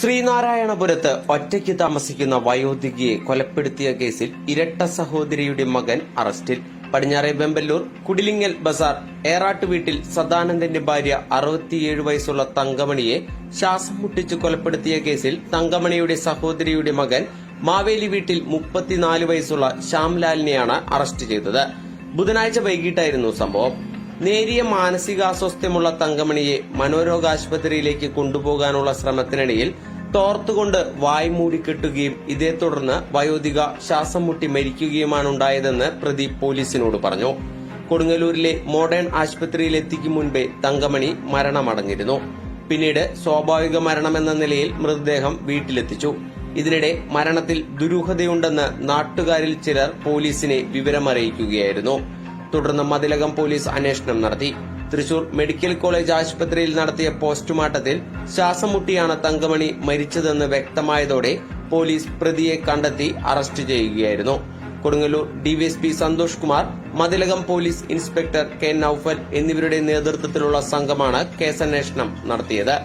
ശ്രീനാരായണപുരത്ത് ഒറ്റയ്ക്ക് താമസിക്കുന്ന വയോധികയെ കൊലപ്പെടുത്തിയ കേസിൽ ഇരട്ട സഹോദരിയുടെ മകൻ അറസ്റ്റിൽ. പടിഞ്ഞാറെ ബെമ്പല്ലൂർ കുടിലിങ്ങൽ ബസാർ ഏറാട്ട് വീട്ടിൽ സദാനന്ദന്റെ ഭാര്യ അറുപത്തിയേഴ് വയസ്സുള്ള തങ്കമണിയെ ശ്വാസം മുട്ടിച്ച് കൊലപ്പെടുത്തിയ കേസിൽ തങ്കമണിയുടെ സഹോദരിയുടെ മകൻ മാവേലി വീട്ടിൽ മുപ്പത്തിനാല് വയസ്സുള്ള ശ്യാംലാലിനെയാണ് അറസ്റ്റ് ചെയ്തത്. ബുധനാഴ്ച വൈകിട്ടായിരുന്നു സംഭവം. നേരിയ മാനസികാസ്വാസ്ഥ്യമുള്ള തങ്കമണിയെ മനോരോഗ ആശുപത്രിയിലേക്ക് കൊണ്ടുപോകാനുള്ള ശ്രമത്തിനിടയിൽ തോർത്തുകൊണ്ട് വായ് മൂടിക്കെട്ടുകയും ഇതേ തുടർന്ന് വയോധിക ശ്വാസം മുട്ടി മരിക്കുകയുമാണ് ഉണ്ടായതെന്ന് പ്രതി പോലീസിനോട് പറഞ്ഞു. കൊടുങ്ങല്ലൂരിലെ മോഡേൺ ആശുപത്രിയിൽ എത്തിക്കും മുൻപേ തങ്കമണി മരണമടഞ്ഞിരുന്നു. പിന്നീട് സ്വാഭാവിക മരണമെന്ന നിലയിൽ മൃതദേഹം വീട്ടിലെത്തിച്ചു. ഇതിനിടെ മരണത്തിൽ ദുരൂഹതയുണ്ടെന്ന് നാട്ടുകാരിൽ ചിലർ പോലീസിനെ വിവരമറിയിക്കുകയായിരുന്നു. തുടർന്ന് മതിലകം പോലീസ് അന്വേഷണം നടത്തി. തൃശൂർ മെഡിക്കൽ കോളേജ് ആശുപത്രിയിൽ നടത്തിയ പോസ്റ്റ്മോർട്ടത്തിൽ ശ്വാസം മുട്ടിയാണ് തങ്കമണി മരിച്ചതെന്ന് വ്യക്തമായതോടെ പോലീസ് പ്രതിയെ കണ്ടെത്തി അറസ്റ്റ് ചെയ്യുകയായിരുന്നു. Kodungallur DYSP Santhosh Kumar Mathilakam police inspector K Noufal എന്നിവരുടെ നേതൃത്വത്തിലുള്ള സംഘമാണ് കേസന്വേഷണം നടത്തിയത്.